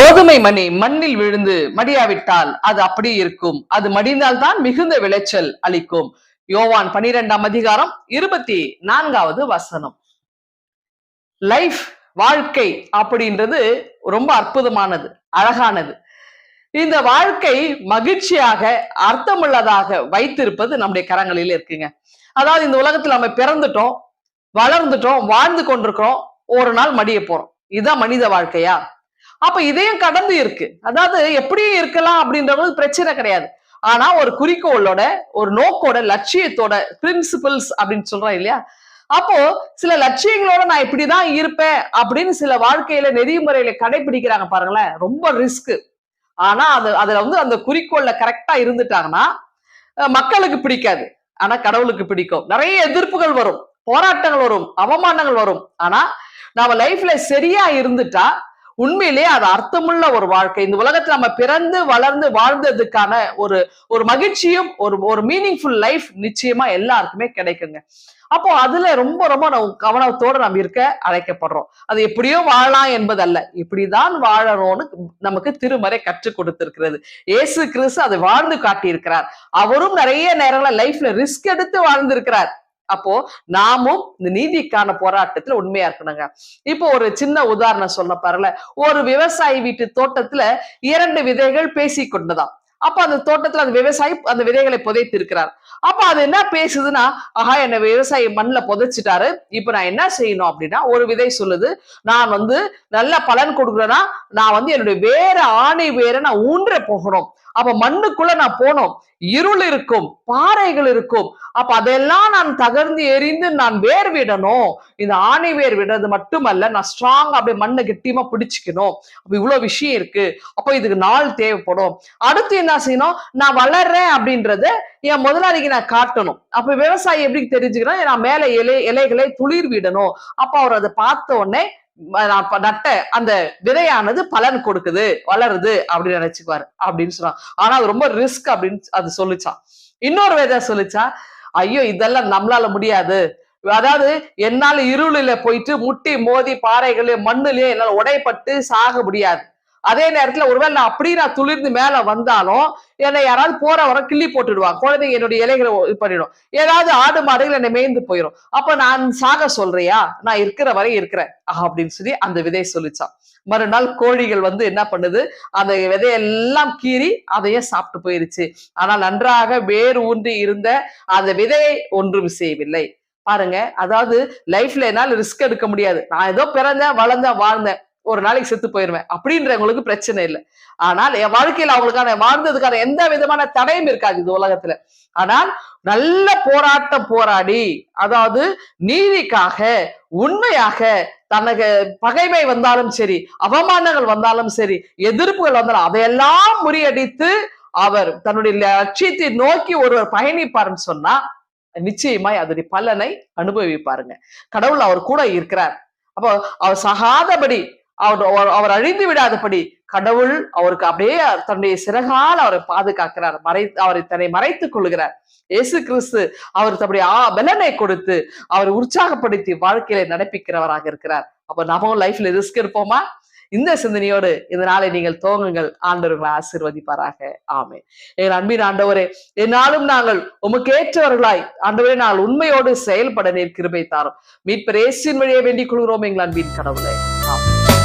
கோதுமை மணி மண்ணில் விழுந்து மடியாவிட்டால் அது அப்படி இருக்கும். அது மடிந்தால் தான் மிகுந்த விளைச்சல் அளிக்கும். யோவான் பனிரெண்டாம் அதிகாரம் இருபத்தி நான்காவது வசனம். லைஃப் வாழ்க்கை அப்படின்றது ரொம்ப அற்புதமானது அழகானது. இந்த வாழ்க்கை மகிழ்ச்சியாக அர்த்தமுள்ளதாக வைத்திருப்பது நம்முடைய கரங்களில் இருக்குங்க. அதாவது இந்த உலகத்துல நம்ம பிறந்துட்டோம் வளர்ந்துட்டோம் வாழ்ந்து கொண்டிருக்கிறோம் ஒரு நாள் மடிய போறோம். இதுதான் மனித வாழ்க்கையா? அப்ப இதையும் கடந்து இருக்கு. அதாவது எப்படியும் இருக்கலாம் அப்படின்றவங்களுக்கு பிரச்சனை கிடையாது. ஆனா ஒரு குறிக்கோளோட ஒரு நோக்கோட லட்சியத்தோட பிரின்சிபிள்ஸ் அப்படின்னு சொல்றோம் இல்லையா? அப்போ சில லட்சியங்களோட நான் இப்படிதான் இருப்பேன் அப்படின்னு சில வாழ்க்கையில நெறிமுறையில கடைபிடிக்கிறாங்க பாருங்களேன். ரொம்ப ரிஸ்க் ஆனா அது அதுல வந்து அந்த குறிக்கோள்ல கரெக்டா இருந்துட்டாங்கன்னா மக்களுக்கு பிடிக்காது. ஆனா கடவுளுக்கு பிடிக்கும். நிறைய எதிர்ப்புகள் வரும். போராட்டங்கள் வரும். அவமானங்கள் வரும். ஆனா நாம லைஃப்ல சரியா இருந்துட்டா உண்மையிலேயே அது அர்த்தமுள்ள ஒரு வாழ்க்கை. இந்த உலகத்துல நம்ம பிறந்து வளர்ந்து வாழ்ந்ததுக்கான ஒரு ஒரு மகிழ்ச்சியும் ஒரு ஒரு மீனிங்ஃபுல் லைஃப் நிச்சயமா எல்லாருக்குமே கிடைக்குங்க. அப்போ அதுல ரொம்ப ரொம்ப நம்ம கவனத்தோட நம்ம இருக்க அழைக்கப்படுறோம். அது எப்படியோ வாழலாம் என்பதல்ல. இப்படிதான் வாழறோம்னு நமக்கு திருமறை கற்றுக் கொடுத்திருக்கிறது. இயேசு கிறிஸ்து அதை வாழ்ந்து காட்டியிருக்கிறார். அவரும் நிறைய நேரங்கள லைஃப்ல ரிஸ்க் எடுத்து வாழ்ந்திருக்கிறார். அப்போ நாமும் இந்த நீதிக்கான போராட்டத்துல உண்மையா இருக்கணுங்க. இப்போ ஒரு சின்ன உதாரணம் சொல்ல பாருல ஒரு விவசாயி வீட்டு தோட்டத்துல இரண்டு விதைகள் பேசி கொண்டதாம் அப்ப அந்த தோட்டத்துல அந்த விவசாயி அந்த விதைகளை புதைத்து இருக்கிறார். அப்ப அது என்ன பேசுதுன்னா ஆஹா என்ன விவசாயி மண்ணில் புதைச்சிட்டாரு. இப்ப நான் என்ன செய்யணும்? அப்படின்னா ஒரு விதை சொல்லுது நான் வந்து நல்ல பலன் கொடுக்குறேன்னா நான் வந்து என்னுடைய வேற ஆணை வேற நான் ஊன்ற போகணும். அப்ப மண்ணுக்குள்ள நான் போனோம். இருள் இருக்கும் பாறைகள் இருக்கும். அப்ப அதெல்லாம் நான் தகர்ந்து எரிந்து நான் வேர் விடணும். இந்த ஆணை வேர் விடுறது மட்டுமல்ல நான் ஸ்ட்ராங் அப்படியே மண்ணை கெட்டியமா பிடிச்சிக்கணும். அப்ப இவ்வளவு விஷயம் இருக்கு. அப்போ இதுக்கு நாள் தேவைப்படும். அடுத்து என்ன செய்யணும்? நான் வளர்றேன் அப்படின்றத என் முதலாளிக்கு நான் காட்டணும். அப்ப விவசாயி எப்படி தெரிஞ்சுக்கணும் நான் மேல இலை இலைகளை துளிர் விடணும். அப்ப அவர் அதை பார்த்த உடனே நட்ட அந்த விதையானது பலன் கொடுக்குது வளருது அப்படின்னு நினைச்சுக்குவாரு அப்படின்னு சொன்னான் ஆனா அது ரொம்ப ரிஸ்க் அப்படின்னு அது சொல்லிச்சான். இன்னொரு விதை சொல்லிச்சா ஐயோ இதெல்லாம் நம்மளால முடியாது. அதாவது என்னால இருளில போயிட்டு முட்டி மோதி பாறைகளே மண்ணுலயே என்னால உடைப்பட்டு சாக முடியாது. அதே நேரத்துல ஒருவேளை நான் அப்படியே நான் துளிர்ந்து மேல வந்தாலும் என்னை யாராவது போற வர கிள்ளி போட்டுடுவாங்க. குழந்தைங்க என்னுடைய இலைகளை இது பண்ணிடும். ஏதாவது ஆடு மாடுகள் என்னை மேய்ந்து போயிடும் அப்ப நான் சாக சொல்றியா? நான் இருக்கிற வரை இருக்கிறேன். அப்படின்னு சொல்லி அந்த விதை சொல்லிச்சான். மறுநாள் கோழிகள் வந்து என்ன பண்ணுது? அந்த விதையெல்லாம் கீறி அதையே சாப்பிட்டு போயிருச்சு. ஆனால் நன்றாக வேறு ஊன்றி இருந்த அந்த விதையை ஒன்றும் செய்யவில்லை. பாருங்க அதாவது லைஃப்ல என்னால் ரிஸ்க் எடுக்க முடியாது. நான் ஏதோ பிறந்தேன் வளர்ந்தேன் வாழ்ந்தேன். ஒரு நாளைக்கு செத்து போயிருவேன். அப்படின்றவங்களுக்கு பிரச்சனை இல்லை. ஆனால் என் வாழ்க்கையில அவங்களுக்கான வாழ்ந்ததுக்கான எந்த விதமான தடையும் இருக்காது இது உலகத்துல. ஆனால் நல்ல போராட்டம் போராடி அதாவது நீதிக்காக உண்மையாக தனக்கு பகைமை வந்தாலும் சரி அவமானங்கள் வந்தாலும் சரி எதிர்ப்புகள் வந்தாலும் அதையெல்லாம் முறியடித்து அவர் தன்னுடைய லட்சியத்தை நோக்கி ஒருவர் பயணிப்பாருன்னு சொன்னா நிச்சயமாய் அதனுடைய பலனை அனுபவிப்பாருங்க. கடவுள் அவர் கூட இருக்கிறார். அப்போ அவர் சகாதபடி அவர் அவர்- அழிந்து விடாதபடி கடவுள் அவருக்கு அப்படியே தன்னுடைய சிறகால் அவரை பாதுகாக்கிறார். மறை அவரை தன்னை மறைத்துக் கொள்கிறார். இயேசு கிறிஸ்து அவர் தன்னுடைய ஆ பலனை கொடுத்து அவரை உற்சாகப்படுத்தி வாழ்க்கையில நடப்பிக்கிறவராக இருக்கிறார். அப்ப நாமும் லைஃப்ல ரிஸ்க் இருப்போமா இந்த சிந்தனையோடு இந்த நாளை நீங்கள் துவங்குங்கள். ஆண்டவர்களை ஆசீர்வதிப்பாராக. ஆமே எங்கள் அன்பின் ஆண்டவரே என்னாலும் நாங்கள் உமக்கேற்றவர்களாய் ஆண்டவரே நாங்கள் உண்மையோடு செயல்பட நீர் கிருபை தாரும். மீட்பர் வழியை வேண்டிக் கொள்கிறோம் எங்கள் அன்பின் கடவுளை. ஆமே